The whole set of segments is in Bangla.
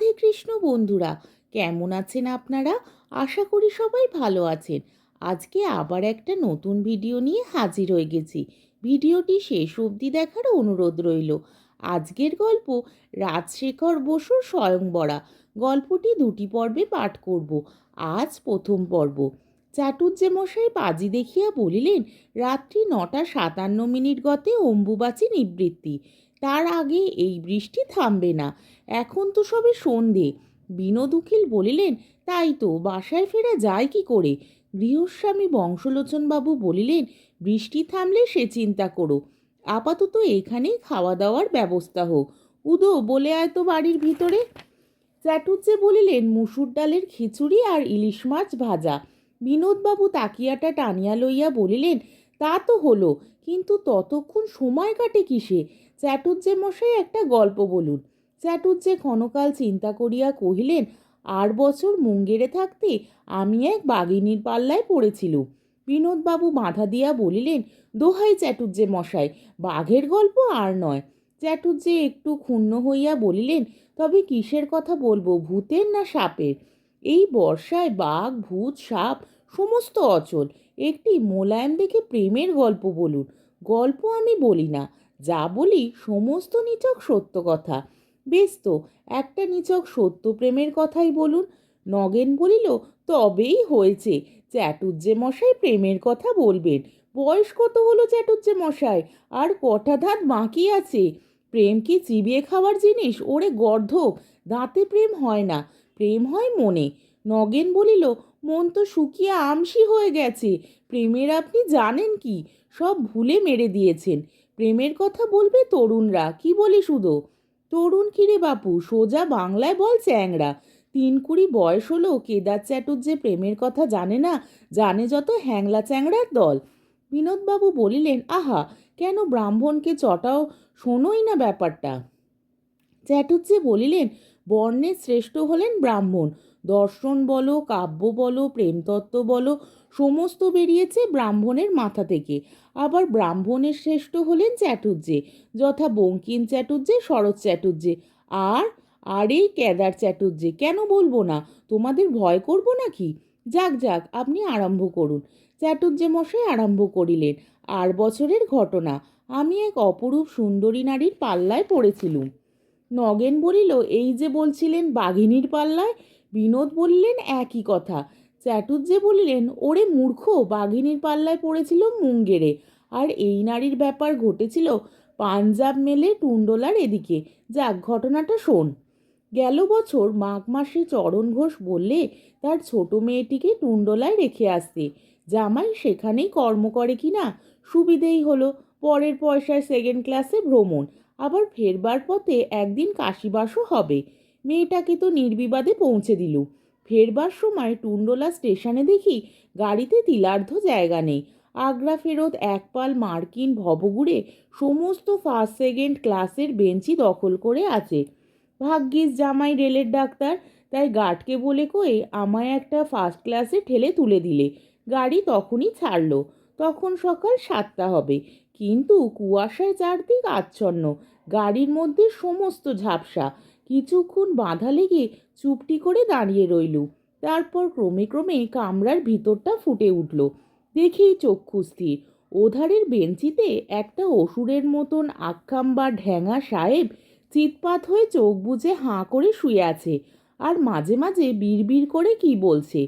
রাধে কৃষ্ণ বন্ধুরা, কেমন আছেন আপনারা? আশা করি সবাই ভালো আছেন। আজকে আবার একটা নতুন ভিডিও নিয়ে হাজির হয়ে গেছি। ভিডিওটি শেষ অবধি দেখার অনুরোধ রইল। আজকের গল্প রাজশেখর বসুর স্বয়ংবরা। গল্পটি দুটি পর্বে পাঠ করব। আজ প্রথম পর্ব। চাটুর্যে মশাই পাজি দেখিয়া বলিলেন, রাত্রি নটা সাতান্ন মিনিট গতে অম্বুবাচী নিবৃত্তি। তার আগে এই বৃষ্টি থামবে না। এখন তো সবে সন্ধে। বিনোদ উকিল বলিলেন, তাই তো, বাসায় ফেরা যায় কি করে? গৃহস্বামী বংশলোচনবাবু বলিলেন, বৃষ্টি থামলে সে চিন্তা করো। আপাতত এখানেই খাওয়া দাওয়ার ব্যবস্থা হোক। উদো, বলে আয় তো বাড়ির ভিতরে। চাটুজ্জে বলিলেন, মুসুর ডালের খিচুড়ি আর ইলিশ মাছ ভাজা। বিনোদবাবু তাকিয়াটা টানিয়া লইয়া বলিলেন, তা তো হলো, কিন্তু ততক্ষণ সময় কাটে কিসে? চ্যাটুর্যে মশাই একটা গল্প বলুন। চ্যাটুর্যে ক্ষণকাল চিন্তা করিয়া কহিলেন, আর বছর মুঙ্গেরে থাকতে আমি এক বাঘিনীর পাল্লায় পড়েছিলুম। বিনোদবাবু বাধা দিয়া বলিলেন, দোহাই চ্যাটুর্যে মশাই, বাঘের গল্প আর নয়। চ্যাটুর্যে একটু ক্ষুণ্ণ হইয়া বলিলেন, তবে কিসের কথা বলব, ভূতের না সাপের? এই বর্ষায় বাঘ, ভূত, সাপ সমস্ত অচল। একটি মোলায়েম দেখে প্রেমের গল্প বলুন। গল্প আমি বলি না যা বলি সমস্ত নিচক সত্য কথা। বেশ তো, একটা নিচক সত্য প্রেমের কথাই বলুন। নগেন বলিল, তবেই হয়েছে চ্যাটুর্যে মশাই প্রেমের কথা বলবেন। বয়স কত হলো চ্যাটুর্যে মশাই? আর কটা ধাত বাকি আছে? প্রেম কি চিবিয়ে খাওয়ার জিনিস? ওরে গর্ধক দাঁতে প্রেম হয় না, প্রেম হয় মনে। নগেন বলিল, মন তো শুকিয়ে আমসি হয়ে গেছে, প্রেমের আপনি জানেন কি? সব ভুলে মেরে দিয়েছেন। প্রেমের কথা বলবে তরুণরা। কি বলি শুধু? তরুণ কিরে বাপু, সোজা বাংলায় বল চ্যাংরা তিন কুড়ি বয়স হলো, কেদার চ্যাটুর যে প্রেমের কথা জানে না, জানে যত হ্যাংলা চ্যাংড়ার দল। বিনোদবাবু বলিলেন, আহা, কেন ব্রাহ্মণকে চটাও? শোনোই না ব্যাপারটা। চ্যাটুর্যে বলিলেন, বর্ণের শ্রেষ্ঠ হলেন ব্রাহ্মণ। দর্শন বলো, কাব্য বলো, প্রেমতত্ত্ব বলো, সমস্ত বেরিয়েছে ব্রাহ্মণের মাথা থেকে। আবার ব্রাহ্মণের শ্রেষ্ঠ হলেন চ্যাটুর্যে যথা বঙ্কিম চ্যাটুর্যে শরৎ চ্যাটুর্যে আর আর এই কেদার চ্যাটুর্যে কেন বলব না? তোমাদের ভয় করব নাকি? যাক যাক, আপনি আরম্ভ করুন। চ্যাটুর্যে মশাই আরম্ভ করিলেন। আর বছরের ঘটনা, আমি এক অপরূপ সুন্দরী নারীর পাল্লায় পড়েছিলুম। নগেন বলিল, এই যে বলছিলেন বাঘিনীর পাল্লায়, বিনোদ বললেন একই কথা। চ্যাটুর্যে বলিলেন, ওরে মূর্খ, বাঘিনীর পাল্লায় পড়েছিল মুঙ্গেরে। আর এই নারীর ব্যাপার ঘটেছিল পাঞ্জাব মেলে টুন্ডলার এদিকে। যাক, ঘটনাটা শোন। গেল বছর মাঘ মাসে চরণ ঘোষ বললে তার ছোট মেয়েটিকে টুন্ডলায় রেখে আসতে। জামাই সেখানেই কর্ম করে কি না, সুবিধেই হলো। পরের পয়সায় সেকেন্ড ক্লাসে ভ্রমণ, আবার ফেরবার পথে একদিন কাশিবাসও হবে। মেয়েটাকে তো নির্বিবাদে পৌঁছে দিল ফেরবার সময় টুন্ডোলা স্টেশনে দেখি গাড়িতে তিলার্ধ জায়গা নেই। আগ্রা ফেরত এক পাল মার্কিন ভবগুড়ে সমস্ত ফার্স্ট সেকেন্ড ক্লাসের বেঞ্চি দখল করে আছে। ভাগ্যিস জামাই রেলের ডাক্তার, তাই গার্ডকে বলে কয়ে আমায় একটা ফার্স্ট ক্লাসে ঠেলে তুলে দিলে। গাড়ি তখনই ছাড়লো। তখন সকাল সাতটা হবে। কিন্তু কুয়াশায় চারদিক আচ্ছন্ন। গাড়ির মধ্যে সমস্ত ঝাপসা। কিছুক্ষণ বাঁধা লেগে চুপটি করে দাঁড়িয়ে রইল। তারপর ক্রমে ক্রমে কামরার ভিতরটা ফুটে উঠল। দেখি চক্ষু স্থির ওধারের বেঞ্চিতে একটা অসুরের মতন আক্ষাম বা ঢ্যাঙা সাহেব চিৎপাত হয়ে চোখ বুজে হাঁ করে শুয়ে আছে আর মাঝে মাঝে বিড়বিড় করে কি বলছে।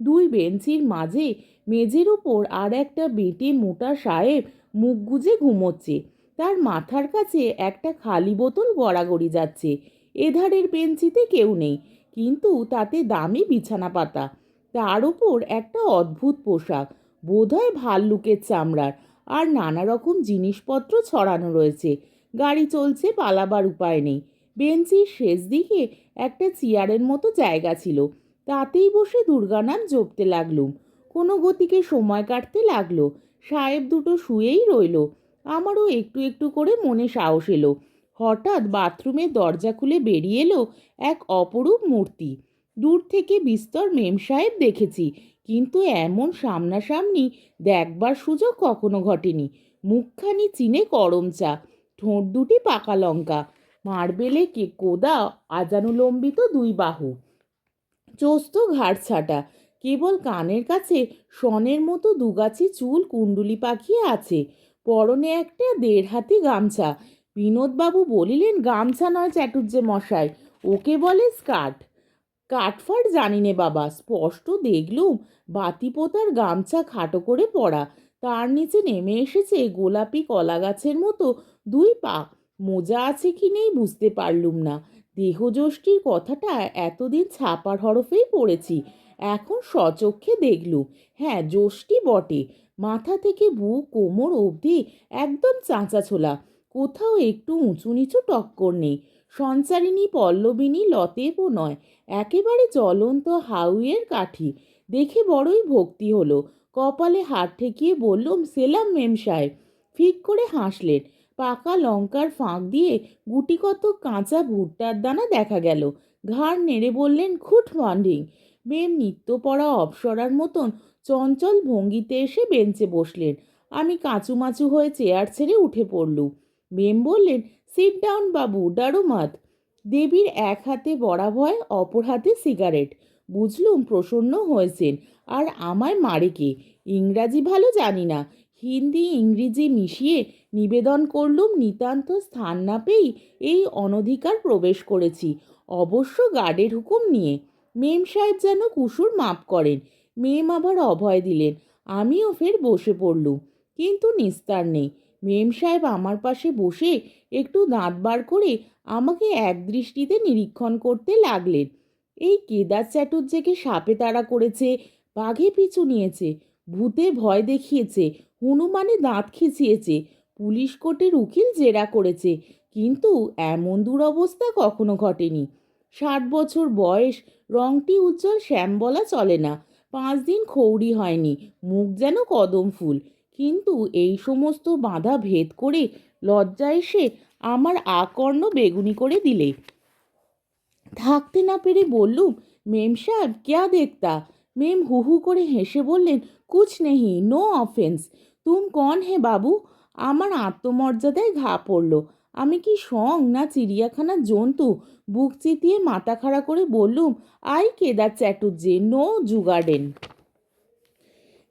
দুই বেঞ্চির মাঝে মেঝের ওপর আর একটা বেটে মোটা সাহেব মুখ গুজে ঘুমোচ্ছে। তার মাথার কাছে একটা খালি বোতল গড়াগড়ি যাচ্ছে। এধারের বেঞ্চিতে কেউ নেই, কিন্তু তাতে দামি বিছানা পাতা তার ওপর একটা অদ্ভুত পোশাক, বোধহয় ভাল্লুকের চামড়ার, আর নানা রকম জিনিসপত্র ছড়ানো রয়েছে। গাড়ি চলছে, পালাবার উপায় নেই। বেঞ্চির শেষ দিকে একটা চেয়ারের মতো জায়গা ছিল। তাতেই বসে দুর্গানাম জপতে লাগলুম। কোনো গতিকে সময় কাটতে লাগল। সাহেব দুটো শুয়েই রইল। আমারও একটু একটু করে মনে সাহস এলো। হঠাৎ বাথরুমের দরজা খুলে বেরিয়ে এলো এক অপরূপ মূর্তি। দূর থেকে বিস্তর মেম সাহেব দেখেছি, কিন্তু এমন সামনাসামনি দেখবার সুযোগ কখনো ঘটেনি। মুখখানি চিনে করম চা, ঠোঁট দুটি পাকা লঙ্কা, মার্বেলে কে কোদা, আজানুলম্বিত দুই বাহু। চোস্ত ঘাড় ছাটা কেবল কানের কাছে সনের মতো দুগাছি চুল কুণ্ডুলি পাকিয়ে আছে, পরনে একটা দেড় হাতি গামছা বিনোদবাবু বলিলেন, গামছা নয় চাটুর্যে মশাই, ওকে বলে স্কার্ট। কাঠফাট জানি নে বাবা, স্পষ্ট দেখলুম বাতি পোতার গামছা খাটো করে পড়া। তার নিচে নেমে এসেছে গোলাপি কলা গাছের মতো দুই পা। মোজা আছে কি নেই বুঝতে পারলুম না। দেহযষ্টির কথাটা এতদিন ছাপার হরফেই পড়েছি, এখন সচক্ষে দেখলুম। হ্যাঁ যষ্টি বটে। মাথা থেকে বুক কোমর অবধি একদম চাঁচা ছোলা। কোথাও একটু উঁচু নিচু টক্কর নেই। সঞ্চারিণী পল্লবিনী লতেবও নয়, একেবারে জ্বলন্ত হাউয়ের কাঠি। দেখে বড়ই ভক্তি হলো। কপালে হাত ঠেকিয়ে বললুম, সেলাম মেম সাহেব। ফিক করে হাসলেন। পাকা লঙ্কার ফাঁক দিয়ে গুটি কত কাঁচা ভুট্টার দানা দেখা গেল। ঘাড় নেড়ে বললেন, খুট মর্নিং মেম নিত্য পড়া অপসরার মতন চঞ্চল ভঙ্গিতে এসে বেঞ্চে বসলেন। আমি কাঁচুমাচু হয়ে চেয়ার ছেড়ে উঠে পড়লুম। মেম বললেন সিট ডাউন বাবু ডারুমাত দেবীর এক হাতে বড়া ভয় অপর হাতে সিগারেট বুঝলুম, প্রসন্ন হয়েছেন। আর আমায় মারে কে? ইংরাজি ভালো জানি না। হিন্দি, ইংরেজি মিশিয়ে নিবেদন করলুম, নিতান্ত স্থান না পেয়েই এই অনধিকার প্রবেশ করেছি। অবশ্য গার্ডের হুকুম নিয়ে। মেম সাহেব যেন কুসুর মাপ করেন। মেম আবার অভয় দিলেন, আমিও ফের বসে পড়লুম। কিন্তু নিস্তার নেই। মেম সাহেব আমার পাশে বসে একটু দাঁত বার করে আমাকে এক দৃষ্টিতে নিরীক্ষণ করতে লাগলেন। এই কেদার চ্যাটুর্যেকে সাপে তাড়া করেছে, বাঘে পিছু নিয়েছে, ভূতে ভয় দেখিয়েছে, হনুমানে দাঁত খিচিয়েছে, পুলিশ কোর্টের উকিল জেরা করেছে, কিন্তু এমন দুরবস্থা কখনো ঘটেনি। ষাট বছর বয়স, রংটি উজ্জ্বল শ্যাম বলা চলে না, পাঁচ দিন খৌরি হয়নি, মুখ যেন কদম ফুল। কিন্তু এই সমস্ত বাধা ভেদ করে লজ্জা এসে আমার আকর্ণ বেগুনি করে দিলে। থাকতে না পেরে বললুম, মেম সাহেব, ক্যা দেখতা? মেম হু হু করে হেসে বললেন, কুছ নেহি, নো অফেন্স। তুম কন হে বাবু? আমার আত্মমর্যাদায় ঘা পড়ল। আমি কি সং না চিড়িয়াখানার জন্তু? বুক চিতিয়ে মাথা খাড়া করে বললুম, আই কেদার চ্যাটুর্যে নো জুগার্ডেন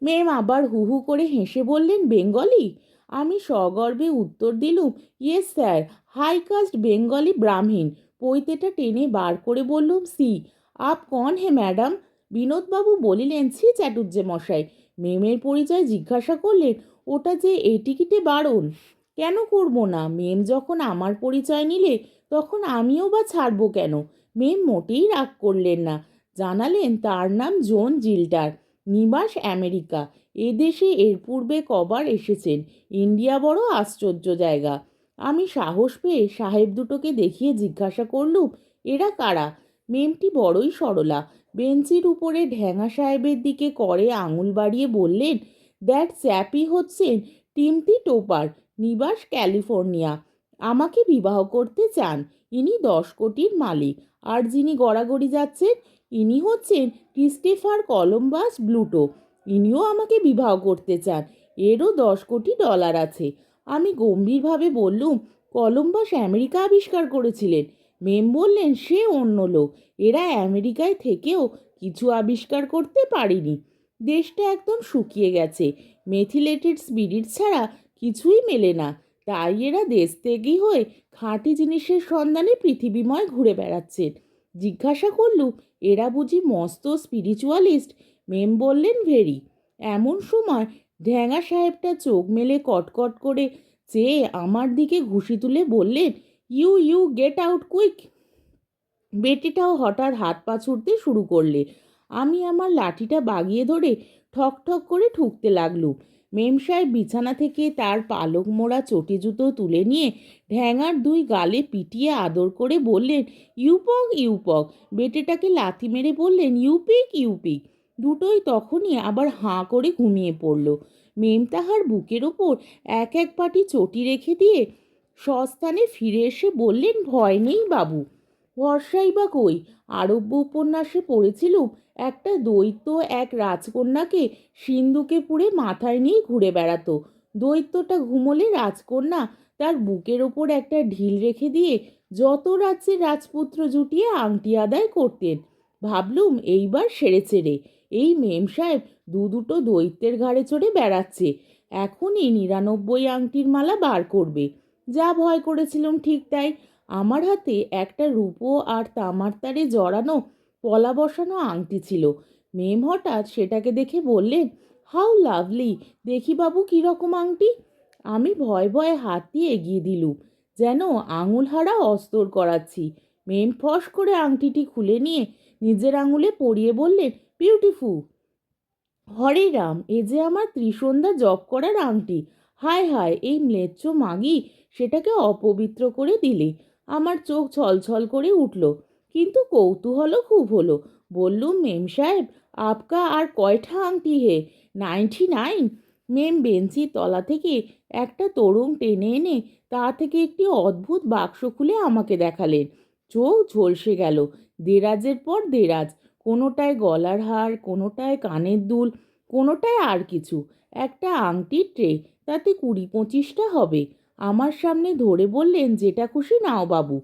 মেম আবার হু হু করে হেসে বললেন, বেঙ্গলি? আমি সগর্বে উত্তর দিলুম, yes sir high caste Bengali Brahmin. পৈতেটা টেনে বার করে বললুম, সি, আপ কন হে ম্যাডাম? বিনোদবাবু বলিলেন সি চ্যাটুর্যে মশাই। মেমের পরিচয় জিজ্ঞাসা করলেন, ওটা যে এই টিকিটে বারণ? কেন করব না? মেম যখন আমার পরিচয় নিলে, তখন আমিও বা ছাড়বো কেন? মেম মোটেই রাগ করলেন না। জানালেন, তার নাম জোন জিল্টার। নিবাস আমেরিকা। এদেশে এর পূর্বে কবার এসেছেন। ইন্ডিয়া বড় আশ্চর্য জায়গা। আমি সাহস পেয়ে সাহেব দুটোকে দেখিয়ে জিজ্ঞাসা করলুম, এরা কারা? মেমটি বড়ই সরলা। বেঞ্চির উপরে ঢ্যাঙা সাহেবের দিকে করে আঙুল বাড়িয়ে বললেন, দ্যাট চ্যাপি হচ্ছেন টিমতি টোপার, নিবাস ক্যালিফোর্নিয়া। আমাকে বিবাহ করতে চান। ইনি দশ কোটির মালিক। আর যিনি গড়াগড়ি যাচ্ছেন ইনি হচ্ছেন ক্রিস্টেফার কলম্বাস ব্লুটো। ইনিও আমাকে বিবাহ করতে চান। এরও দশ কোটি ডলার আছে। আমি গম্ভীরভাবে বললুম, কলম্বাস আমেরিকা আবিষ্কার করেছিলেন। মেম বললেন, সে অন্য লোক। এরা আমেরিকায় থেকেও কিছু আবিষ্কার করতে পারেনি। দেশটা একদম শুকিয়ে গেছে। মেথিলেটেড স্পিরিট ছাড়া কিছুই মেলে না। তাই এরা দেশ ত্যাগী হয়ে খাঁটি জিনিসের সন্ধানে পৃথিবীময় ঘুরে বেড়াচ্ছেন। জিজ্ঞাসা করলুম এরা বুঝি মস্ত স্পিরিচুয়ালিস্ট মেম বললেন ভেরি। এমন সময় ঢ্যাঙা সাহেবটা চোখ মেলে কটকট করে চেয়ে আমার দিকে ঘুষি তুলে বললেন you you get out quick বেটিটাও হঠাৎ হাত পা ছুটতে শুরু করলে। আমি আমার লাঠিটা বাগিয়ে ধরে ঠক ঠক করে ঠুকতে লাগলুম। মেম সাহেব বিছানা থেকে তার পালক মোড়া চটি জুতো তুলে নিয়ে ঢ্যাঙার দুই গালে পিটিয়ে আদর করে বললেন, ইউপক ইউপক। বেটেটাকে লাথি মেরে বললেন, ইউপিক ইউপিক। দুটোই তখনই আবার হাঁ করে ঘুমিয়ে পড়ল। মেম তাহার বুকের ওপর এক এক পাটি চটি রেখে দিয়ে সস্থানে ফিরে এসে বললেন, ভয় নেই বাবু। ভরসাই বা কই? আরব্য উপন্যাসে পড়েছিলুম, একটা দৈত্য এক রাজকন্যাকে সিন্ধুকে পুড়ে মাথায় নিয়ে ঘুরে বেড়াতো। দৈত্যটা ঘুমোলে রাজকন্যা তার বুকের ওপর একটা ঢিল রেখে দিয়ে যত রাজ্যের রাজপুত্র জুটিয়ে আংটি আদায় করতেন। ভাবলুম এইবার সেরেছে রে। এই মেম সাহেব দু দুটো দৈত্যের ঘাড়ে চড়ে বেড়াচ্ছে। এখনই নিরানব্বই আংটির মালা বার করবে। যা ভয় করেছিলাম ঠিক তাই আমার হাতে একটা রূপো আর তামার তারে জড়ানো, পলা বসানো আংটি ছিল। মেম হঠাৎ সেটাকে দেখে বললেন, হাউ লাভলি, দেখি বাবু কীরকম আংটি? আমি ভয় ভয়ে হাত দিয়ে এগিয়ে দিলুম, যেন আঙুল হারা অস্তর করাচ্ছি। মেম ফস করে আংটিটি খুলে নিয়ে নিজের আঙুলে পরিয়ে বললেন বিউটিফু হরে রাম, এ যে আমার ত্রিসন্ধ্যা জপ করার আংটি। হায় হায়, এই ম্লেচ্ছ মাগি, সেটাকে অপবিত্র করে দিলে। আমার চোখ ছলছল করে উঠল। কিন্তু কৌতূহলও খুব হলো। বললুম, মেম সাহেব, আপকা আর কয়টা আংটি হে? Ninety nine. মেম বেঞ্চির তলা থেকে একটা তরুণ টেনে এনে তা থেকে একটি অদ্ভুত বাক্স খুলে আমাকে দেখালেন। চোখ ঝলসে গেল। দেরাজের পর দেরাজ। কোনোটায় গলার হার, কোনোটায় কানের দুল, কোনোটায় আর কিছু। একটা আংটির ট্রে, তাতে কুড়ি পঁচিশটা হবে। আমার সামনে ধরে বললেন, যেটা খুশি নাও বাবু।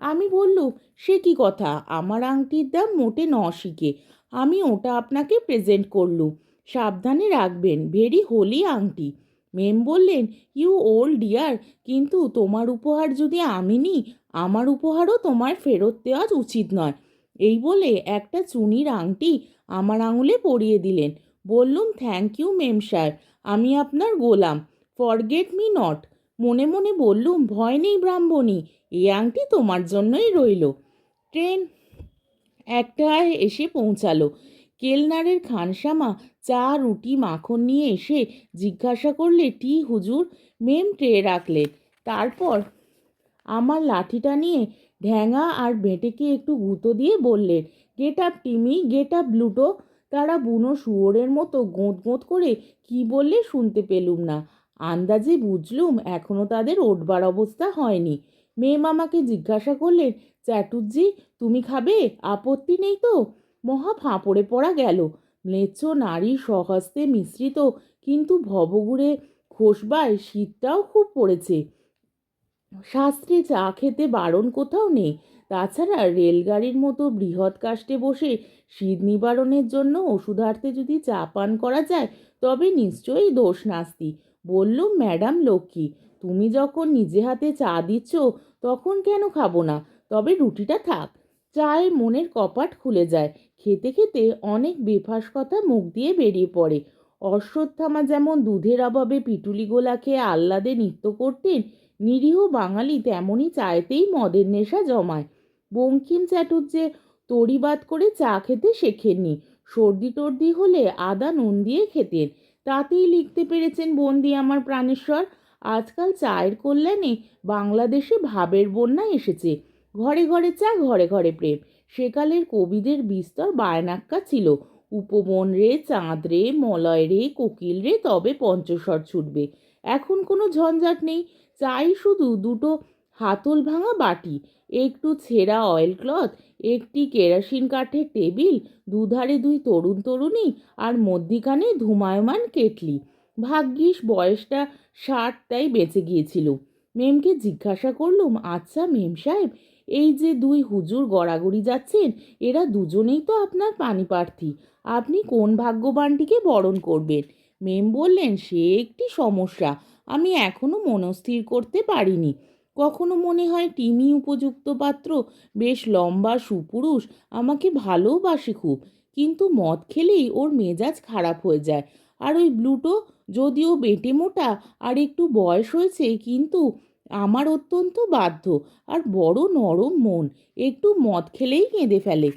আমি বললুম, সে কি কথা? আমার আংটির দাম মোটে ন শিকে আমি ওটা আপনাকে প্রেজেন্ট করলুম। সাবধানে রাখবেন ভেরি হোলি আংটি। মেম বললেন ইউ ওল্ড ডিয়ার কিন্তু তোমার উপহার যদি আমি নিই, আমার উপহারও তোমার ফেরত দেওয়া উচিত নয়। এই বলে একটা চুনির আংটি আমার আঙুলে পরিয়ে দিলেন। বললুম থ্যাংক ইউ মেম সাহেব আমি আপনার গোলাম। ফরগেট মি নট মনে মনে বললুম, ভয় নেই ব্রাহ্মণী, এই আংটি তোমার জন্যই রইল। ট্রেন একটায় এসে পৌঁছালো। কেলনারের খানসামা চা, রুটি, মাখন নিয়ে এসে জিজ্ঞাসা করলে, টি হুজুর? মেম, ট্রে রাখলেন তারপর আমার লাঠিটা নিয়ে ঢ্যাঙা আর বেঁটেকে একটু গুঁতো দিয়ে বললেন get up Timmy, get up Bluto. তারা বুনো শুয়োরের মতো গোঁত গোঁত করে কি বললে শুনতে পেলুম না। আন্দাজে বুঝলুম এখনও তাদের ওঠবার অবস্থা হয়নি। মেম আমাকে জিজ্ঞাসা করলেন চ্যাটুর্জি তুমি খাবে? আপত্তি নেই তো? মহা ফাঁপড়ে পড়া গেল। ম্লেচ্ছ নারী সহস্তে মিশ্রিত, কিন্তু ভবঘুরে খোসবায় শীতটাও খুব পড়েছে। শাস্ত্রে চা খেতে বারণ কোথাও নেই। তাছাড়া রেলগাড়ির মতো বৃহৎ কাষ্টে বসে শীত নিবারণের জন্য ওষুধার্থে যদি চা পান করা যায়, তবে নিশ্চয়ই দোষ নাস্তি। বললুম ম্যাডাম লক্ষ্মী, তুমি যখন নিজে হাতে চা দিচ্ছ, তখন কেন খাব না? তবে রুটিটা থাক। চায়ে মনের কপাট খুলে যায়। খেতে খেতে অনেক বেফাস কথা মুখ দিয়ে বেরিয়ে পড়ে। অশ্বত্থামা যেমন দুধের অভাবে পিটুলি গোলা খেয়ে আহ্লাদে নৃত্য করতেন, নিরীহ বাঙালি তেমনই চায়েতেই মদের নেশা জমায়। বঙ্কিম চ্যাটুর্যে তড়িবাদ করে চা খেতে শেখেননি। সর্দি টর্দি হলে আদা নুন দিয়ে খেতেন। তাতেই লিখতে পেরেছেন বন্দি আমার প্রাণেশ্বর। আজকাল চায়ের কল্যাণে বাংলাদেশে ভাবের বন্যা এসেছে। ঘরে ঘরে চা, ঘরে ঘরে প্রেম। সেকালের কবিদের বিস্তর বায়নাক্কা ছিল। উপবন রে, চাঁদ রে, মলয় রে, কোকিল রে, তবে পঞ্চস্বর ছুটবে। এখন কোনো ঝঞ্ঝাট নেই। চাই শুধু দুটো হাতল ভাঙা বাটি, একটু ছেঁড়া অয়েল ক্লথ একটি কেরাসিন কাঠের টেবিল, দুধারে দুই তরুণ তরুণী আর মধ্যিখানে ধুমায়মান কেটলি। ভাগ্যিস বয়সটা ষাট তাই বেঁচে গিয়েছিল। মেমকে জিজ্ঞাসা করলুম আচ্ছা মেম সাহেব, এই যে দুই হুজুর গড়াগড়ি যাচ্ছেন, এরা দুজনেই তো আপনার পানিপ্রার্থী আপনি কোন ভাগ্যবানটিকে বরণ করবেন? মেম বললেন, সে একটি সমস্যা। আমি এখনও মনস্থির করতে পারিনি। কখনো মনে হয় টিমি উপযুক্ত পাত্র? বেশ লম্বা সুপুরুষ, আমাকে ভালোবাসে খুব। কিন্তু মদ খেলেই ওর মেজাজ খারাপ হয়ে যায়। আর ওই ব্লুটো? যদিও বেটে মোটা, আর একটু বয়স হয়েছে, কিন্তু আমার অত্যন্ত বাধ্য, আর বড় নরম মন। একটু মদ খেলেই কেঁদে ফেলে।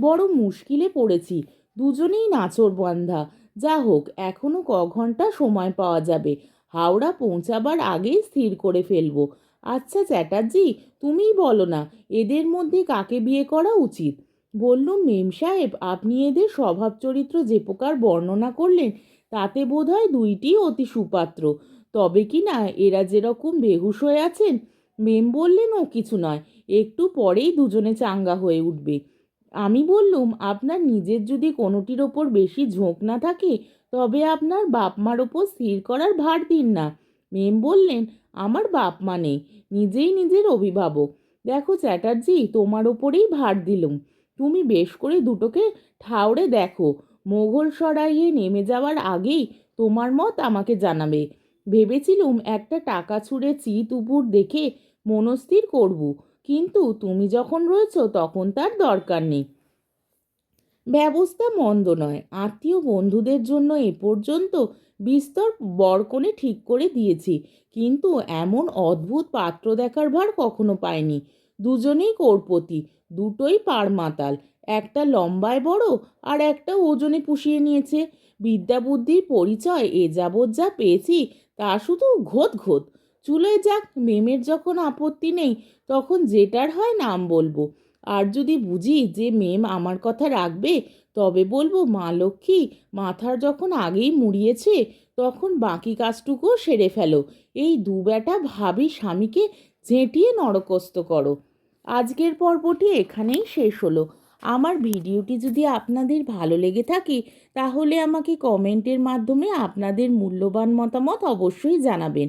বড় মুশকিলে পড়েছি। দুজনেই নাচর বান্ধা। যা হোক এখনও ক ঘণ্টা সময় পাওয়া যাবে। হাওড়া পৌঁছাবার আগেই স্থির করে ফেলব। আচ্ছা চ্যাটার্জি, তুমিই বলো না, এদের মধ্যে কাকে বিয়ে করা উচিত? বললুম, মেম সাহেব, আপনি এদের স্বভাব চরিত্র যে প্রকার বর্ণনা করলেন, তাতে বোধ হয় দুইটি অতি সুপাত্র। তবে কি না, এরা যেরকম বেহুশ হয়ে আছেন, মেম বললেন, ও কিছু নয়, একটু পরেই দুজনে চাঙ্গা হয়ে উঠবে। আমি বললুম, আপনার নিজের যদি কোনোটির ওপর বেশি ঝোঁক না থাকে, তবে আপনার বাপ মার ওপর স্থির করার ভার দিন না। মেম বললেন, আমার বাপ মা নেই, নিজেই নিজের অভিভাবক। দেখো চ্যাটার্জি, তোমার ওপরেই ভার দিলুম। তুমি বেশ করে দুটোকে ঠাউরে দেখো। মোঘল সরাইয়ে নেমে যাওয়ার আগেই তোমার মত আমাকে জানাবে। ভেবেছিলুম একটা টাকা ছুঁড়ে চিত উপুর দেখে মনস্থির করব, কিন্তু তুমি যখন রয়েছো তখন তার দরকার নেই। ব্যবস্থা মন্দ নয়। আত্মীয় বন্ধুদের জন্য এ পর্যন্ত বিস্তর বরকনে ঠিক করে দিয়েছি। কিন্তু এমন অদ্ভুত পাত্র দেখার ভার কখনো পাইনি। দুজনেই কোরপতি, দুটোই পার মাতাল একটা লম্বায় বড় আর একটা ওজনে পুষিয়ে নিয়েছে। বিদ্যা বুদ্ধির পরিচয় এ যাবৎ যা পেয়েছি তা শুধু ঘোত ঘোত। চুলোয় যাক, মেমের যখন আপত্তি নেই, তখন যেটার হয় নাম বলব। আর যদি বুঝি যে মেম আমার কথা রাখবে, তবে বলব মা লক্ষ্মী, মাথার যখন আগেই মুড়িয়েছে, তখন বাকি কাজটুকুও সেরে ফেলো। এই দু বেটা ভাবি স্বামীকে ঝেঁটিয়ে নরকস্ত করো। আজকের পর্বটি এখানেই শেষ হলো। আমার ভিডিওটি যদি আপনাদের ভালো লেগে থাকে, তাহলে আমাকে কমেন্টের মাধ্যমে আপনাদের মূল্যবান মতামত অবশ্যই জানাবেন।